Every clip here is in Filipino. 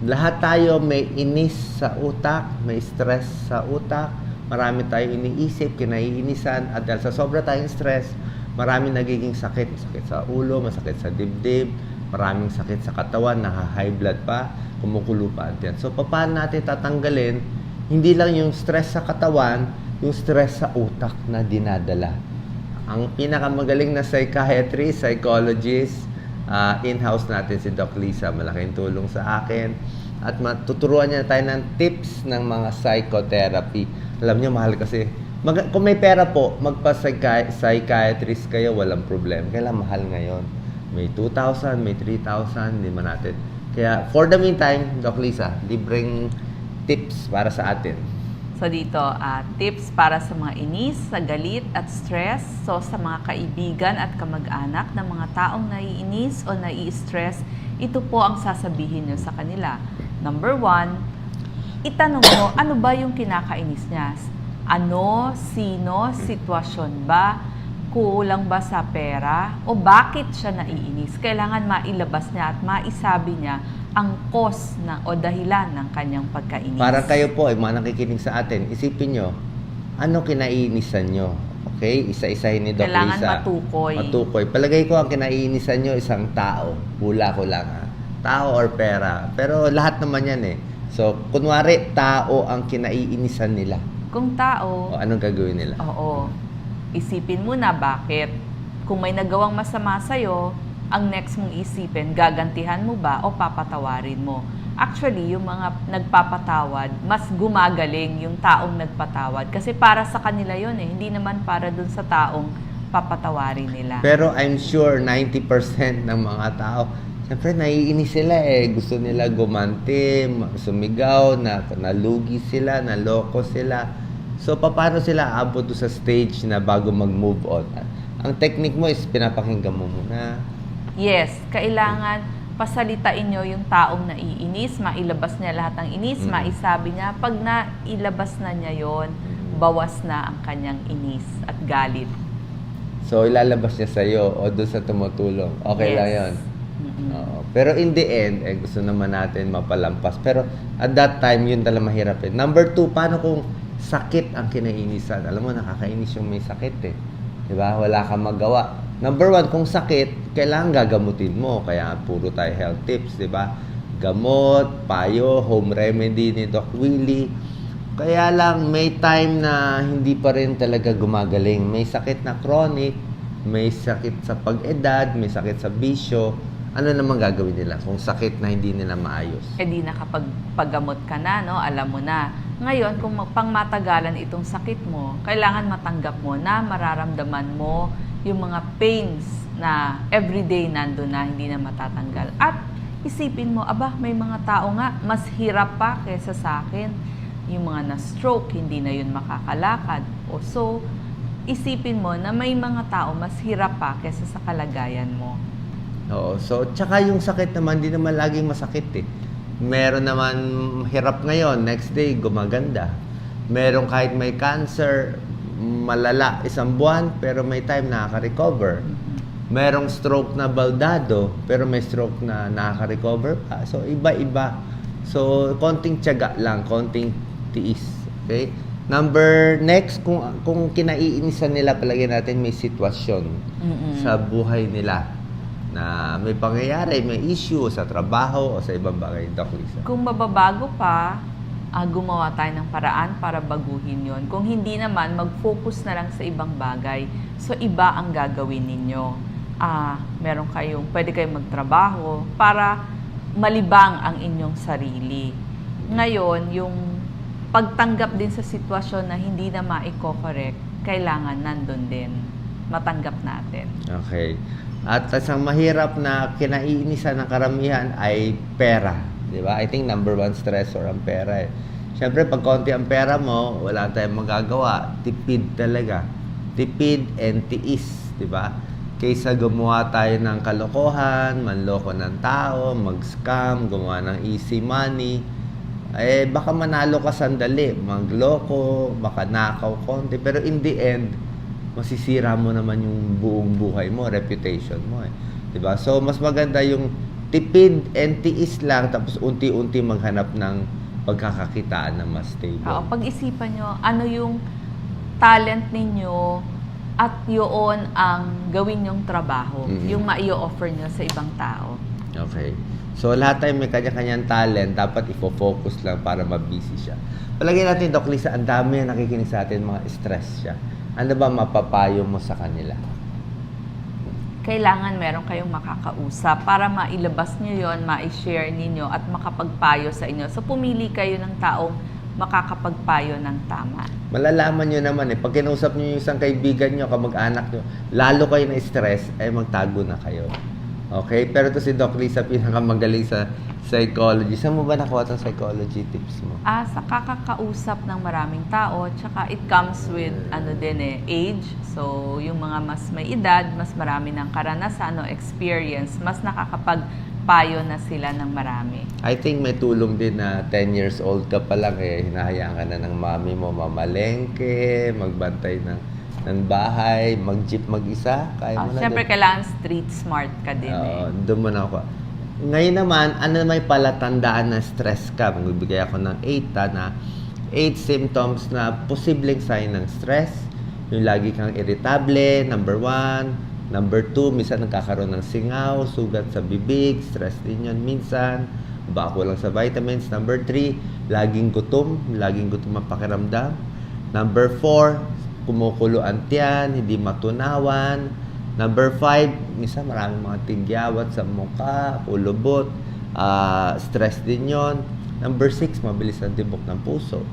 lahat tayo may inis sa utak, may stress sa utak, marami tayo iniisip, kinaiinisan, at dahil sa sobra tayong stress, marami nagiging sakit. Sakit sa ulo, masakit sa dibdib, maraming sakit sa katawan, naka-high blood pa, kumukulo pa yan. So, paano natin tatanggalin, hindi lang yung stress sa katawan, yung stress sa utak na dinadala. Ang pinakamagaling na psychiatrist, psychologist, ah, in-house natin si Doc Lisa. Malaking tulong sa akin. At matuturuan niya tayo ng tips ng mga psychotherapy. Alam niyo, mahal kasi. Mag- kung may pera po, magpa-psychiatrist kayo, walang problem. Kailan mahal ngayon? May 2,000, may 3,000, hindi man natin. Kaya, for the meantime, Doc Lisa, libreng tips para sa atin. So dito, ah, tips para sa mga inis, sa galit at stress. So sa mga kaibigan at kamag-anak ng mga taong naiinis o nai-stress, ito po ang sasabihin nyo sa kanila. Number one, itanong mo, ano ba yung kinakainis niya? Ano, sino, sitwasyon ba? Kulang ba sa pera? O bakit siya naiinis? Kailangan mailabas niya at maisabi niya ang cause na, o dahilan ng kanyang pagkainis. Para kayo po, ay mga nakikinig sa atin, isipin nyo, ano kinaiinisan nyo? Okay? Isa-isahin ni Doc Kailangan Lisa. matukoy. Matukoy. Palagay ko ang kinaiinisan nyo isang tao. Hula ko lang ha. Tao or pera. Pero lahat naman yan eh. So, kunwari, tao ang kinaiinisan nila. Kung tao, O anong gagawin nila? oo, isipin mo na bakit. Kung may nagawang masama sa'yo, ang next mong isipin, gagantihan mo ba o papatawarin mo? Actually, yung mga nagpapatawad, mas gumagaling yung taong nagpatawad. Kasi para sa kanila yon eh, hindi naman para dun sa taong papatawarin nila. Pero I'm sure 90% ng mga tao, siyempre naiinis sila eh. Gusto nila gumanti, ma- sumigaw, na, nalugi sila, naloko sila. So, paano sila abot doon sa stage na bago mag-move on? Ang technique mo is pinapakinggan mo muna. Yes, kailangan pasalitain nyo yung taong naiinis, mailabas niya lahat ng inis, Mm. maisabi niya, pag nailabas na niya yon bawas na ang kanyang inis at galit. So, ilalabas niya sa'yo o doon sa tumutulong. Okay Yes. lang yun. Oo. Pero in the end, eh, gusto naman natin mapalampas. Pero at that time, yun talaga mahirap eh. Number two, paano kung sakit ang kinaiinisan? Alam mo, nakakainis yung may sakit eh. Di ba? Wala kang magawa. Number one, kung sakit, kailangan gagamutin mo. Kaya puro tayo health tips, di ba? Gamot, payo, home remedy ni Doc Willie. Kaya lang, may time na hindi pa rin talaga gumagaling. May sakit na chronic, may sakit sa pag-edad, may sakit sa bisyo. Ano naman gagawin nila kung sakit na hindi nila maayos? Eh di nakapagpagamot ka na, no? alam mo na. Ngayon, kung ma- pang matagalan itong sakit mo, kailangan matanggap mo na mararamdaman mo yung mga pains na everyday nando na hindi na matatanggal. At isipin mo, aba, may mga tao nga, mas hirap pa kaysa sa akin. Yung mga na-stroke, hindi na yun makakalakad. O so, isipin mo na may mga tao mas hirap pa kaysa sa kalagayan mo. Oo. So, tsaka yung sakit naman, di naman laging masakit eh. Meron naman hirap ngayon, next day gumaganda. Meron kahit may cancer, malala isang buwan, pero may time nakaka-recover. Merong stroke na baldado, pero may stroke na nakaka-recover pa. So, iba-iba. So, konting tiyaga lang, konting tiis. Okay? Number, next, kung, kung kinaiinisan nila, palagay natin may sitwasyon Mm-mm. sa buhay nila na may pangyayari, may issue sa trabaho o sa ibang bagay. Doc Lisa. Kung mababago pa, ah, gumawa tayo ng paraan para baguhin yon. Kung hindi naman, mag-focus na lang sa ibang bagay. So, iba ang gagawin ninyo. Ah, meron kayong, pwede kayong magtrabaho para malibang ang inyong sarili. Ngayon, yung pagtanggap din sa sitwasyon na hindi na ma-correct, kailangan nandun din. Matanggap natin. Okay. At isang mahirap na kinaiinisan ng karamihan ay pera. Di ba? I think number one stressor ang pera eh. Siyempre, pag konti ang pera mo, wala tayong magagawa. Tipid talaga. Tipid and tiis. Di ba? Kaysa gumawa tayo ng kalokohan, manloko ng tao, mag-scam, gumawa ng easy money, eh baka manalo ka sandali, magloko, baka nakaw konti, pero in the end, masisira mo naman yung buong buhay mo, reputation mo eh. 'Di ba? So mas maganda yung tipid and tiis lang tapos unti-unti maghanap ng pagkakakitaan na mas stable. Oo, pag-isipan nyo, ano yung talent ninyo at yun ang gawin yung trabaho, Mhm. yung ma-i-offer nyo sa ibang tao. Okay. So, lahat tayo may kanya-kanyang talent, dapat ifo-focus lang para mabusy siya. Palagay natin, Doc Lisa, ang dami na nakikinig sa atin, mga stress siya. Ano ba mapapayo mo sa kanila? Kailangan meron kayong makakausap para mailabas nyo yon, ma-share ninyo at makapagpayo sa inyo. So, pumili kayo ng taong makakapagpayo ng tama. Malalaman nyo naman eh, pag kinausap nyo yung isang kaibigan nyo, kamag-anak nyo, lalo kayo na stress, ay magtago na kayo. Okay? Pero to si Doc Lisa, pinakamagaling sa psychology. Saan mo ba nakuha itong psychology tips mo? Ah, sa kakakausap ng maraming tao, tsaka it comes with ano din eh, age. So, yung mga mas may edad, mas marami ng karanasan o experience, mas nakakapagpayo na sila ng marami. I think may tulong din na 10 years old ka pa lang eh, hinahayaan ka na ng mami mo mamalengke, magbantay ng, ng bahay, mag-jeep mag-isa, kaya Ah, mo na Siyempre, din. kailangan street smart ka din Oo, eh. doon mo na ako. Ngayon naman, ano may palatandaan na stress ka? Magbibigay ako ng 8 ta na 8 symptoms na posibleng sign ng stress. Yung lagi kang irritable, number 1. Number 2, minsan nagkakaroon ng singaw, sugat sa bibig, stress din yun minsan. Bako lang sa vitamins. Number 3, laging gutom, laging gutom ang pakiramdam. Number 4, kumukulo ang tiyan, hindi matunawan. Number five, minsan maraming mga tigyawat sa mukha, ulubot, ah, stress din yon. Number six, mabilis ang tibok ng puso.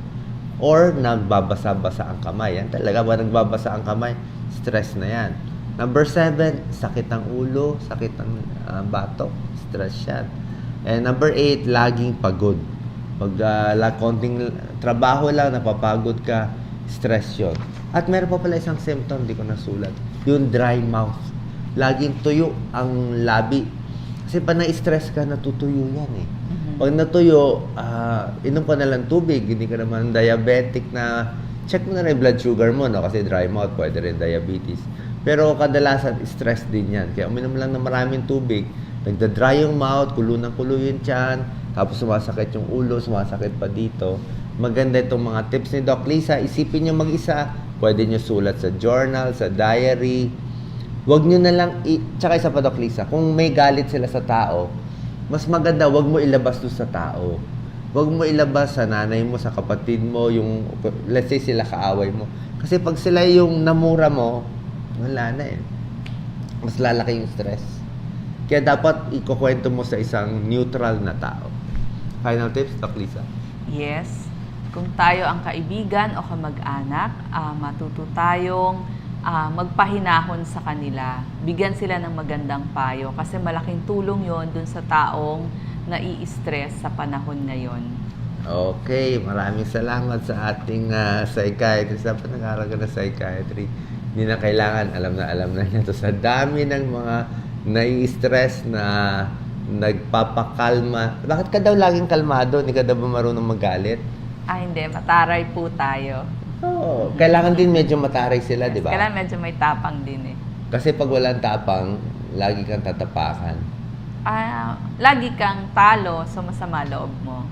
Or nagbabasa-basa ang kamay. Yan talaga, ba nagbabasa ang kamay, stress na yan. Number seven, sakit ang ulo, sakit ang ah, batok, stress yan. And number eight, laging pagod. Pag la, konting trabaho lang, napapagod ka, stress yun. At meron pa pala isang symptom, hindi ko nasulat. Yung dry mouth. Laging tuyo ang labi. Kasi pag na-stress ka, natutuyo yan eh. Mhm. Pag natuyo, ah, inom ka na lang tubig. Hindi ka naman diabetic na check mo na rin blood sugar mo, no? Kasi dry mouth, pwede rin diabetes. Pero kadalasan, stress din yan. Kaya uminom lang ng maraming tubig. Nagda-dry yung mouth, kulo ng kulo yung tiyan, tapos sumasakit yung ulo, sumasakit pa dito. Maganda itong mga tips ni Doc Lisa. Isipin nyo mag-isa. Pwede nyo sulat sa journal, sa diary. Huwag nyo na lang, i- tsaka isa pa Doc Lisa, kung may galit sila sa tao, mas maganda wag mo ilabas doon sa tao. Wag mo ilabas sa nanay mo, sa kapatid mo, yung, let's say sila kaaway mo. Kasi pag sila yung namura mo, wala na eh. Mas lalaki yung stress. Kaya dapat ikukwento mo sa isang neutral na tao. Final tips, Doc Lisa? Yes. Kung tayo ang kaibigan o kamag-anak, ah, matuto tayong ah, magpahinahon sa kanila. Bigyan sila ng magandang payo kasi malaking tulong yon dun sa taong nai-stress sa panahon ngayon. Okay, maraming salamat sa ating uh, psychiatrist. Dapat nag-aaral ka psychiatry. Hindi na kailangan, alam na alam na niya to Sa dami ng mga nai-stress na nagpapakalma. Bakit ka daw laging kalmado? Hindi ka daw marunong magalit? Ah, hindi. Mataray po tayo. Oo. Kailangan din medyo mataray sila, di ba? Kailangan medyo may tapang din eh. Kasi pag walang tapang, lagi kang tatapakan. Ah, lagi kang talo, so masama loob mo.